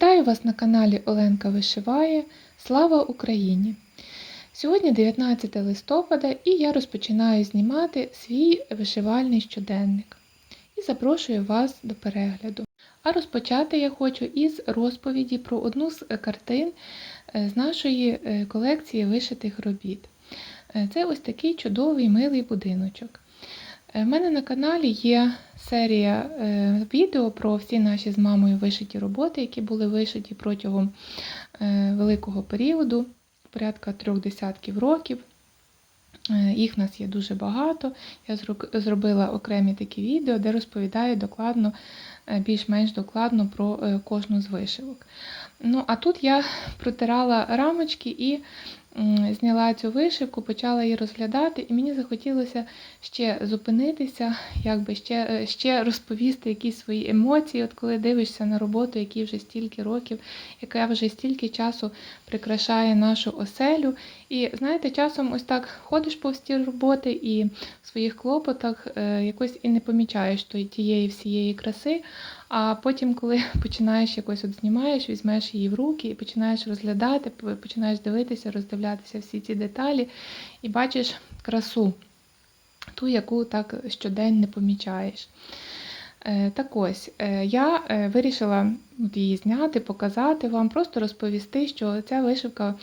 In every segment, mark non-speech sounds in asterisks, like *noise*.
Вітаю вас на каналі Оленка Вишиває. Слава Україні! Сьогодні 19 листопада і я розпочинаю знімати свій вишивальний щоденник і запрошую вас до перегляду. А розпочати я хочу із розповіді про одну з картин е, з нашої е, колекції вишитих робіт. Е, Це ось такий чудовий милий будиночок. Е, В мене на каналі є серія е, відео про всі наші з мамою вишиті роботи, які були вишиті протягом е, великого періоду, порядка трьох десятків років. Е, Їх в нас є дуже багато. Я зробила окремі такі відео, де розповідаю докладно, е, більш-менш докладно про е, кожну з вишивок. Ну, а тут я протирала рамочки і зняла цю вишивку, почала її розглядати, і мені захотілося ще зупинитися, якби ще, е, ще розповісти якісь свої емоції, от коли дивишся на роботу, якій вже стільки років, яка вже стільки часу прикрашає нашу оселю. І знаєте, часом ось так ходиш повз роботи і своїх клопотах е, якось і не помічаєш тієї всієї краси. А потім, коли *laughs* починаєш якось от знімаєш, візьмеш її в руки і починаєш розглядати, починаєш дивитися, роздивлятися всі ці деталі і бачиш красу, ту, яку так щодень не помічаєш. Е, Так ось, е, я вирішила її зняти, показати вам, просто розповісти, що ця вишивка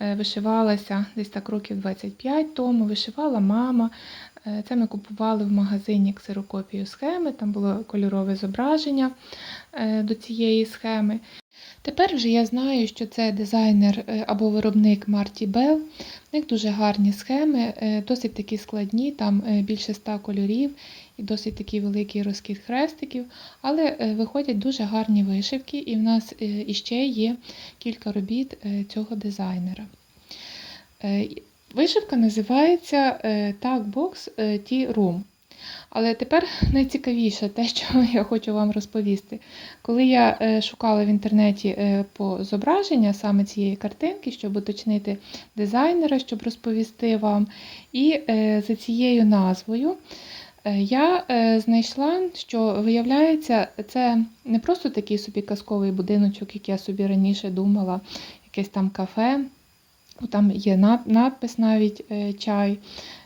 вишивалася десь так років 25 тому, вишивала мама. Е, Це ми купували в магазині ксерокопію схеми, там було кольорове зображення е, до цієї схеми. Тепер вже я знаю, що це дизайнер е, або виробник Марті Белл. В них дуже гарні схеми, досить такі складні, там більше ста кольорів і досить такий великий розкид хрестиків, але виходять дуже гарні вишивки, і в нас іще є кілька робіт цього дизайнера. Е, Вишивка називається е, Tag Box е, Tea Room. Але тепер найцікавіше те, що *laughs* я хочу вам розповісти. Коли я е, шукала в інтернеті е, по зображення саме цієї картинки, щоб уточнити дизайнера, щоб розповісти вам, і е, за цією назвою е, я е, знайшла, що виявляється, це не просто такий собі казковий будиночок, як я собі раніше думала, якесь там кафе. Ну, Там є над- надпис навіть е, чай,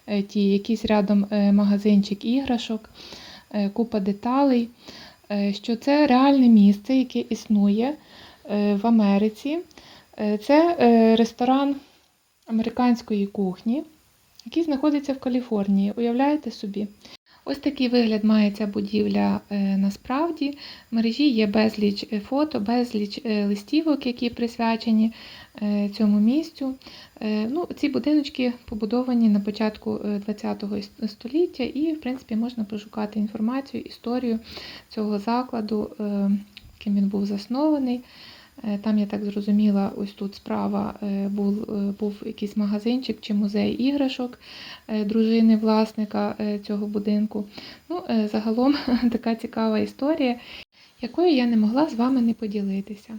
е, ті, якийсь рядом е, магазинчик іграшок, купа деталей, що це реальне місце, яке існує в Америці. Це ресторан американської кухні, який знаходиться в Каліфорнії. Уявляєте собі? Ось такий вигляд має ця будівля насправді. В мережі є безліч фото, безліч листівок, які присвячені цьому місцю. Е, Ну, ці будиночки побудовані на початку ХХ століття, і, в принципі, можна пошукати інформацію, історію цього закладу, е, ким він був заснований. Е, Там, я так зрозуміла, ось тут справа е, був, е, був якийсь магазинчик чи музей іграшок е, дружини власника е, цього будинку. Ну, е, загалом *laughs* така цікава історія, якою я не могла з вами не поділитися.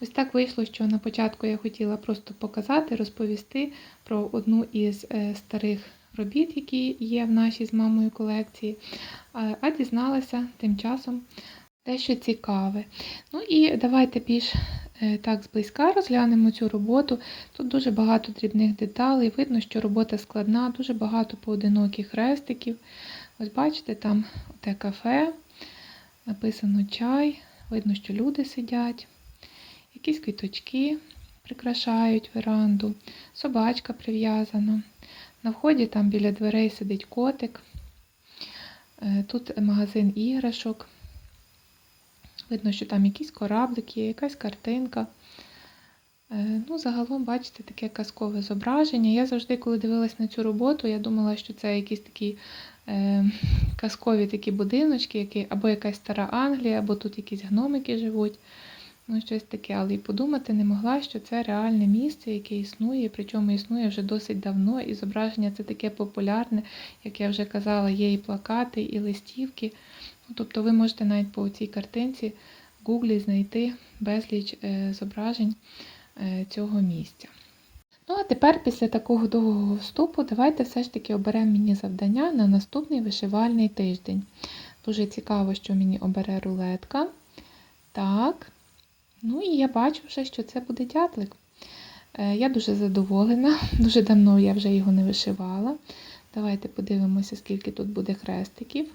Ось так вийшло, що на початку я хотіла просто показати, розповісти про одну із е, старих робіт, які є в нашій з мамою колекції, а- дізналася тим часом дещо цікаве. Ну і давайте більш е, так зблизька розглянемо цю роботу. Тут дуже багато дрібних деталей. Видно, що робота складна, дуже багато поодиноких хрестиків. Ось бачите, там те кафе, написано чай, видно, що люди сидять, якісь квіточки прикрашають веранду, собачка прив'язана. На вході там біля дверей сидить котик. Е, Тут магазин іграшок. Видно, що там якісь кораблики, якась картинка. Е, Ну, загалом, бачите, таке казкове зображення. Я завжди, коли дивилась на цю роботу, я думала, що це якісь такі е, казкові такі будиночки, які, або якась стара Англія, або тут якісь гномики живуть. Ну, щось таке, але і подумати не могла, що це реальне місце, яке існує, причому існує вже досить давно, і зображення це таке популярне, як я вже казала, є і плакати, і листівки. Ну, тобто ви можете навіть по цій картинці в Гуглі знайти безліч е, зображень е, цього місця. Ну, а тепер, після такого довгого вступу, давайте все ж таки оберемо мені завдання на наступний вишивальний тиждень. Дуже цікаво, що мені обере рулетка. Так, Ну і я бачу вже, що це буде дятлик. Е, Я дуже задоволена, *laughs* дуже давно я вже його не вишивала. Давайте подивимося, скільки тут буде хрестиків.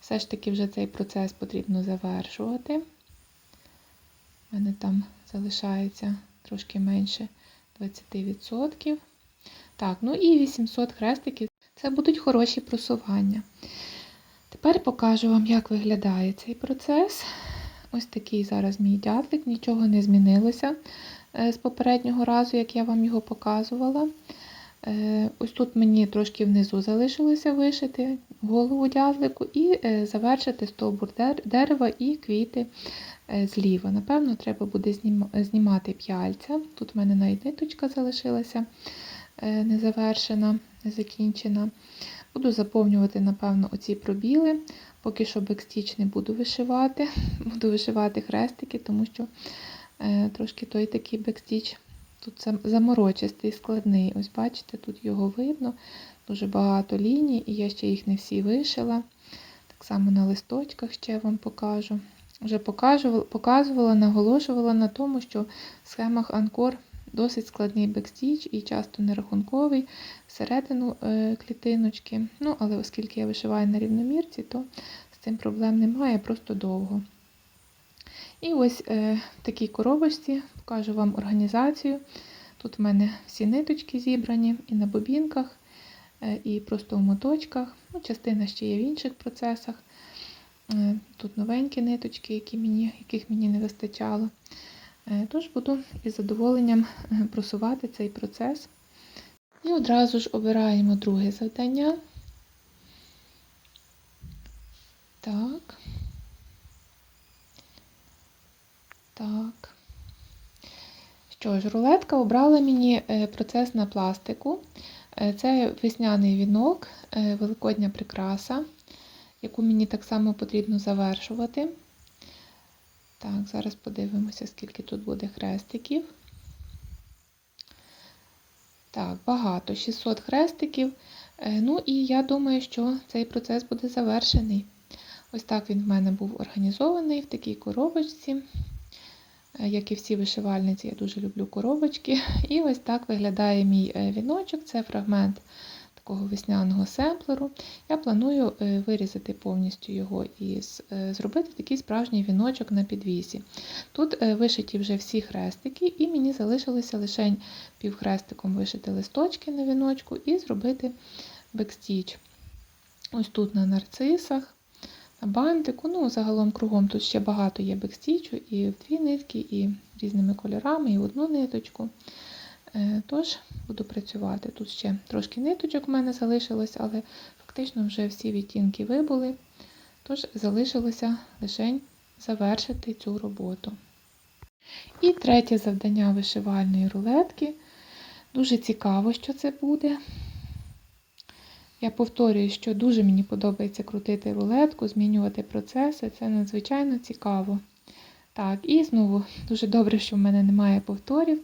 Все ж таки вже цей процес потрібно завершувати. У мене там залишається трошки менше 20%. Так, ну і 800 хрестиків. Це будуть хороші просування. Тепер покажу вам, як виглядає цей процес. Ось такий зараз мій дятлик, нічого не змінилося е, з попереднього разу, як я вам його показувала. Е, Ось тут мені трошки внизу залишилося вишити голову дятлику і е, завершити стовбур дерева і квіти зліва. Напевно, треба буде знімати п'яльця. Тут в мене навіть ниточка залишилася незавершена, незакінчена. Буду заповнювати, напевно, оці пробіли. Поки що бекстіч не буду вишивати. *laughs* Буду вишивати хрестики, тому що е, трошки той такий бекстіч тут заморочистий, складний. Ось бачите, тут його видно. Дуже багато ліній, і я ще їх не всі вишила. Так само на листочках ще вам покажу. Вже показувала, наголошувала на тому, що в схемах Анкор досить складний бекстіч і часто нерахунковий всередину е, клітиночки. Ну, але оскільки я вишиваю на рівномірці, то з цим проблем немає, просто довго. І ось е, в такій коробочці покажу вам організацію. Тут в мене всі ниточки зібрані і на бобінках, е, і просто в моточках. Ну, частина ще є в інших процесах. Тут новенькі ниточки, які мені, яких мені не вистачало. Е, Тож буду із задоволенням е, просувати цей процес. І одразу ж обираємо друге завдання. Так. Так. Що ж, рулетка обрала мені е, процес на пластику. Це весняний вінок, великодня прикраса, яку мені так само потрібно завершувати. Так, зараз подивимося, скільки тут буде хрестиків. Так, багато, 600 хрестиків. Е, Ну і я думаю, що цей процес буде завершений. Ось так він в мене був організований в такій коробочці. Е, Як і всі вишивальниці, я дуже люблю коробочки. *laughs* І ось так виглядає мій е, віночок. Це фрагмент такого весняного семплеру. Я планую е, вирізати повністю його і е, зробити такий справжній віночок на підвісі. Тут е, вишиті вже всі хрестики, і мені залишилося лише півхрестиком вишити листочки на віночку і зробити бекстіч. Ось тут на нарцисах, на бантику. Ну, загалом кругом тут ще багато є бекстічу, і в дві нитки, і різними кольорами, і в одну ниточку. Е, Тож буду працювати. Тут ще трошки ниточок в мене залишилось, але фактично вже всі відтінки вибули. Тож залишилося лише завершити цю роботу. І третє завдання вишивальної рулетки. Дуже цікаво, що це буде. Я повторюю, що дуже мені подобається крутити рулетку, змінювати процеси. Це надзвичайно цікаво. Так, і знову дуже добре, що в мене немає повторів.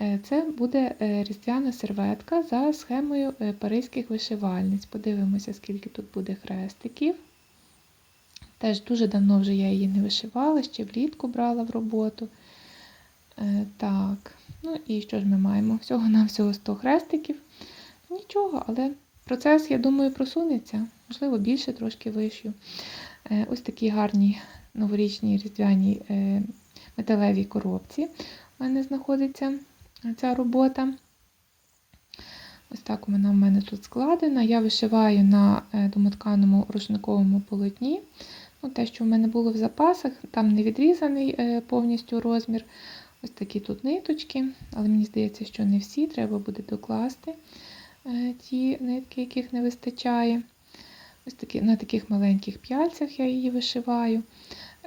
Е, Це буде е, різдвяна серветка за схемою е, паризьких вишивальниць. Подивимося, скільки тут буде хрестиків. Теж дуже давно вже я її не вишивала, ще влітку брала в роботу. Так, ну і що ж ми маємо? Всього-навсього 100 хрестиків. Нічого, але процес, я думаю, просунеться. Можливо, більше трошки вишью. Ось такі гарні новорічні різдвяні металевій коробці у мене знаходиться ця робота. Ось так вона в мене тут складена. Я вишиваю на е, домотканому рушниковому полотні. Ну, Те, що в мене було в запасах, там не відрізаний е, повністю розмір. Ось такі тут ниточки, але мені здається, що не всі, треба буде докласти е, ті нитки, яких не вистачає. Ось такі, на таких маленьких п'яльцях я її вишиваю.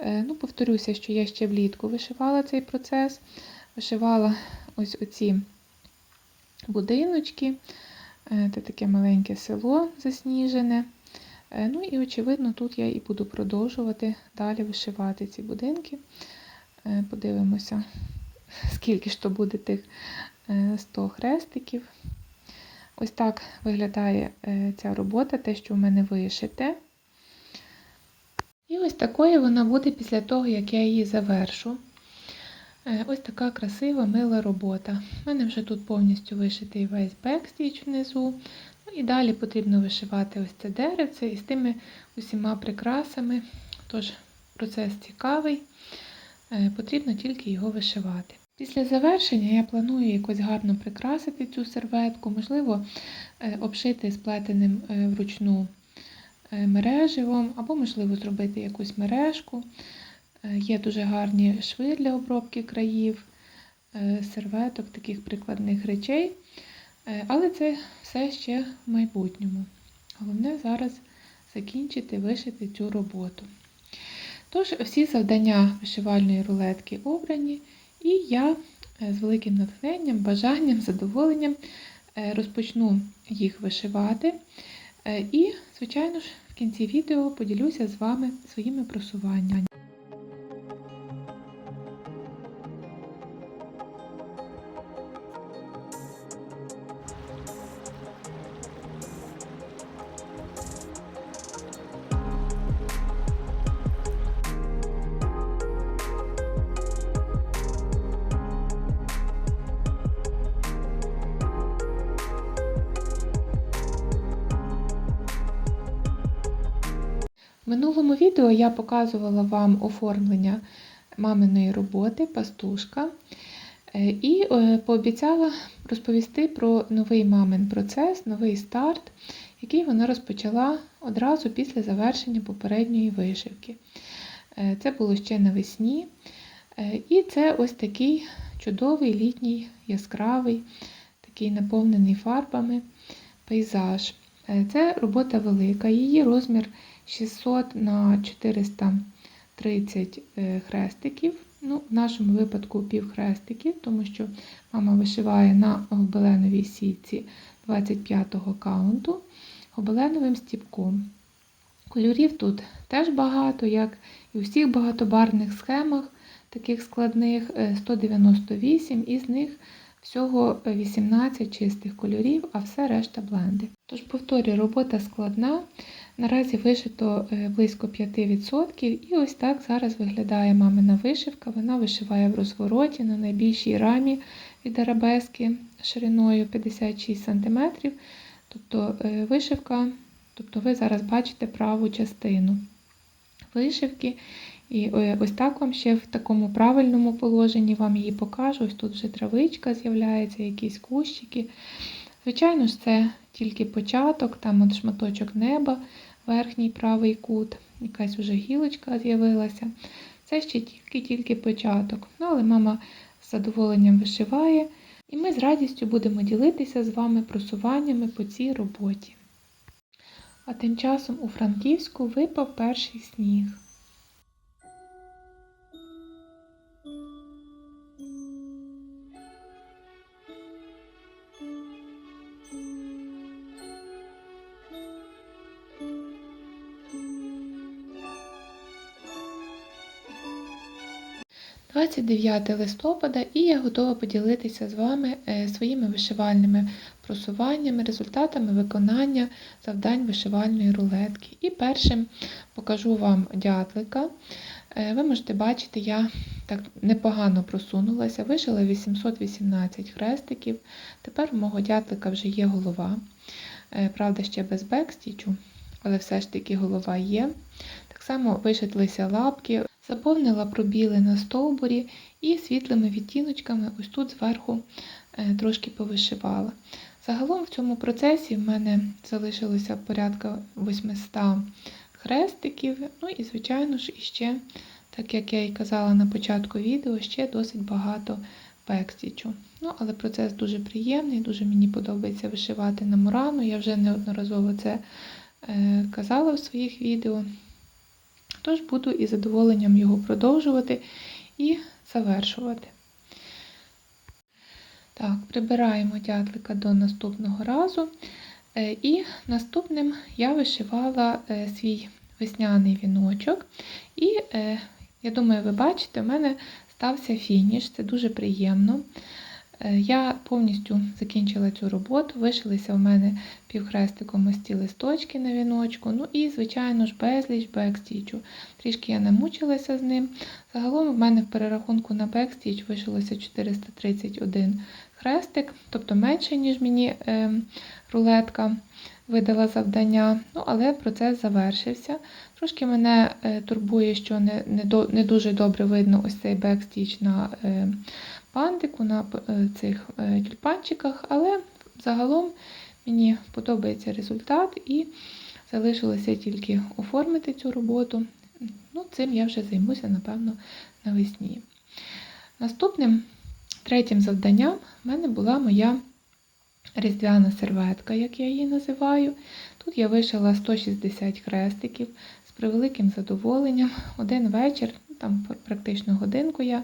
Ну, Повторюся, що я ще влітку вишивала цей процес. Вишивала ось оці будиночки. Е, Це таке маленьке село засніжене. Е, Ну і, очевидно, тут я і буду продовжувати далі вишивати ці будинки. Е, Подивимося, скільки ж то буде тих е, 100 хрестиків. Ось так виглядає ця робота, те, що в мене вишите. І ось такою вона буде після того, як я її завершу. Е, Ось така красива, мила робота. У мене вже тут повністю вишитий весь бекстіч внизу. Ну і далі потрібно вишивати ось це деревце із тими усіма прикрасами. Тож процес цікавий, Е, потрібно тільки його вишивати. Після завершення я планую якось гарно прикрасити цю серветку, можливо, е, обшити сплетеним вручну мереживом, або, можливо, зробити якусь мережку. Е, Є дуже гарні шви для обробки країв, е, серветок, таких прикладних речей. Е, Але це все ще в майбутньому. Головне зараз закінчити вишити цю роботу. Тож, всі завдання вишивальної рулетки обрані, і я з великим натхненням, бажанням, задоволенням розпочну їх вишивати. І, звичайно ж, в кінці відео поділюся з вами своїми просуваннями. В минулому відео я показувала вам оформлення маминої роботи пастушка Е, і е, пообіцяла розповісти про новий мамин процес, новий старт, який вона розпочала одразу після завершення попередньої вишивки. Е, Це було ще навесні. І це ось такий чудовий літній, яскравий, такий наповнений фарбами пейзаж. Це робота велика, її розмір 600 на 430 е, хрестиків. Ну, в нашому випадку півхрестиків, тому що мама вишиває на гобеленовій сітці 25-го каунту гобеленовим стіпком. Кольорів тут теж багато, як і у всіх багатобарвних схемах, таких складних е, 198, із них всього 18 чистих кольорів, а все решта бленди. Тож, повторюю, робота складна. Наразі вишито е, близько 5%, і ось так зараз виглядає мамина вишивка. Вона вишиває в розвороті на найбільшій рамі від арабески шириною 56 см. Тобто е, вишивка, тобто ви зараз бачите праву частину вишивки. І е, ось так вам ще в такому правильному положенні вам її покажу. Ось тут вже травичка з'являється, якісь кущики. Звичайно ж, це тільки початок, там от шматочок неба, верхній правий кут, якась вже гілочка з'явилася. Це ще тільки-тільки початок. Ну, але мама з задоволенням вишиває, і ми з радістю будемо ділитися з вами просуваннями по цій роботі. А тим часом у Франківську випав перший сніг. – 29 листопада, і я готова поділитися з вами е, своїми вишивальними просуваннями, результатами виконання завдань вишивальної рулетки. І першим покажу вам дятлика. Е, Ви можете бачити, я так непогано просунулася, вишила 818 хрестиків. Тепер у мого дятлика вже є голова. Е, Правда, ще без бекстічу, але все ж таки голова є. Так само вишитлися лапки, заповнила пробіли на стовбурі і світлими відтіночками ось тут зверху е, трошки повишивала. Загалом в цьому процесі в мене залишилося порядка 800 хрестиків. Ну і, звичайно ж, іще, так як я і казала на початку відео, ще досить багато бекстічу. Ну, але процес дуже приємний, дуже мені подобається вишивати на мурану. Я вже неодноразово це е, казала в своїх відео. Тож буду із задоволенням його продовжувати і завершувати. Так, прибираємо дятлика до наступного разу. Е, І наступним я вишивала е, свій весняний віночок. І, е, я думаю, ви бачите, у мене стався фініш, це дуже приємно. Е, Я повністю закінчила цю роботу, вишилися у мене півхрестиком ось листочки на віночку. Ну і, звичайно ж, безліч бекстічу. Трішки я намучилася з ним. Загалом в мене в перерахунку на бекстіч вишилося 431 хрестик, тобто менше, ніж мені е, рулетка видала завдання. Ну, але процес завершився. Трошки мене е, турбує, що не, не, не дуже добре видно ось цей бекстіч на пантику, на е, цих е, тюльпанчиках, але загалом мені подобається результат і залишилося тільки оформити цю роботу. Ну, цим я вже займуся, напевно, навесні. Наступним третім завданням в мене була моя різдвяна серветка, як я її називаю. Тут я вишила 160 хрестиків з превеликим задоволенням. Один вечір, там практично годинку я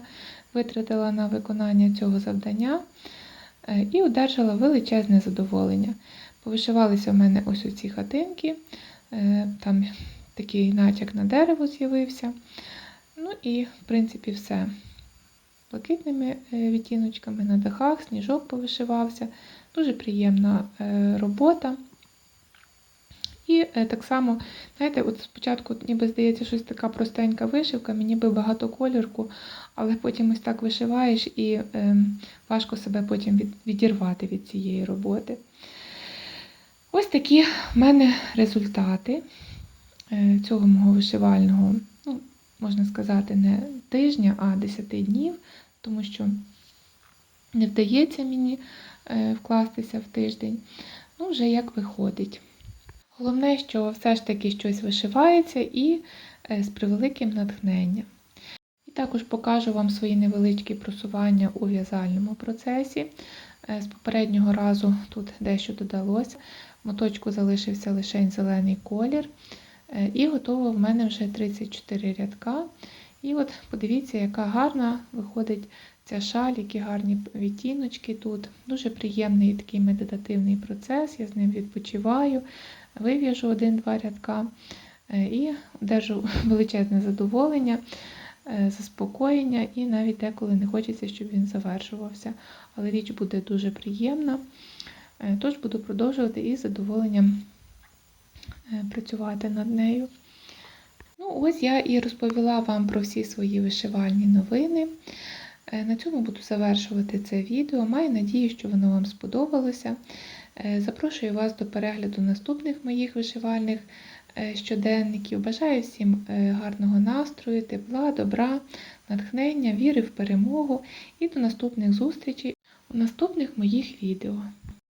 витратила на виконання цього завдання е, і одержала величезне задоволення. Повишивалися в мене ось оці хатинки, е, там такий натяк на дерево з'явився. Ну і, в принципі, все. Блакитними е, відтіночками на дахах, сніжок повишивався. Дуже приємна робота. І так само, знаєте, от спочатку ніби здається, щось така простенька вишивка, мені би багато кольорку, але потім ось так вишиваєш і е, важко себе потім від, відірвати від цієї роботи. Ось такі в мене результати е, цього мого вишивального, ну, можна сказати, не тижня, а 10 днів, тому що не вдається мені е, вкластися в тиждень. Ну, вже як виходить. Головне, що все ж таки щось вишивається і з превеликим натхненням. І також покажу вам свої невеличкі просування у в'язальному процесі. З попереднього разу тут дещо додалося. Моточку залишився лише зелений колір. І готово в мене вже 34 рядка. І от подивіться, яка гарна виходить ця шаль, які гарні відтіночки тут. Дуже приємний такий медитативний процес, я з ним відпочиваю, вив'яжу один-два рядка і одержу *laughs* величезне задоволення, заспокоєння, і навіть деколи не хочеться, щоб він завершувався. Але річ буде дуже приємна. Тож буду продовжувати із задоволенням працювати над нею. Ну, ось я і розповіла вам про всі свої вишивальні новини. На цьому буду завершувати це відео. Маю надію, що воно вам сподобалося. Запрошую вас до перегляду наступних моїх вишивальних щоденників. Бажаю всім гарного настрою, тепла, добра, натхнення, віри в перемогу і до наступних зустрічей у наступних моїх відео.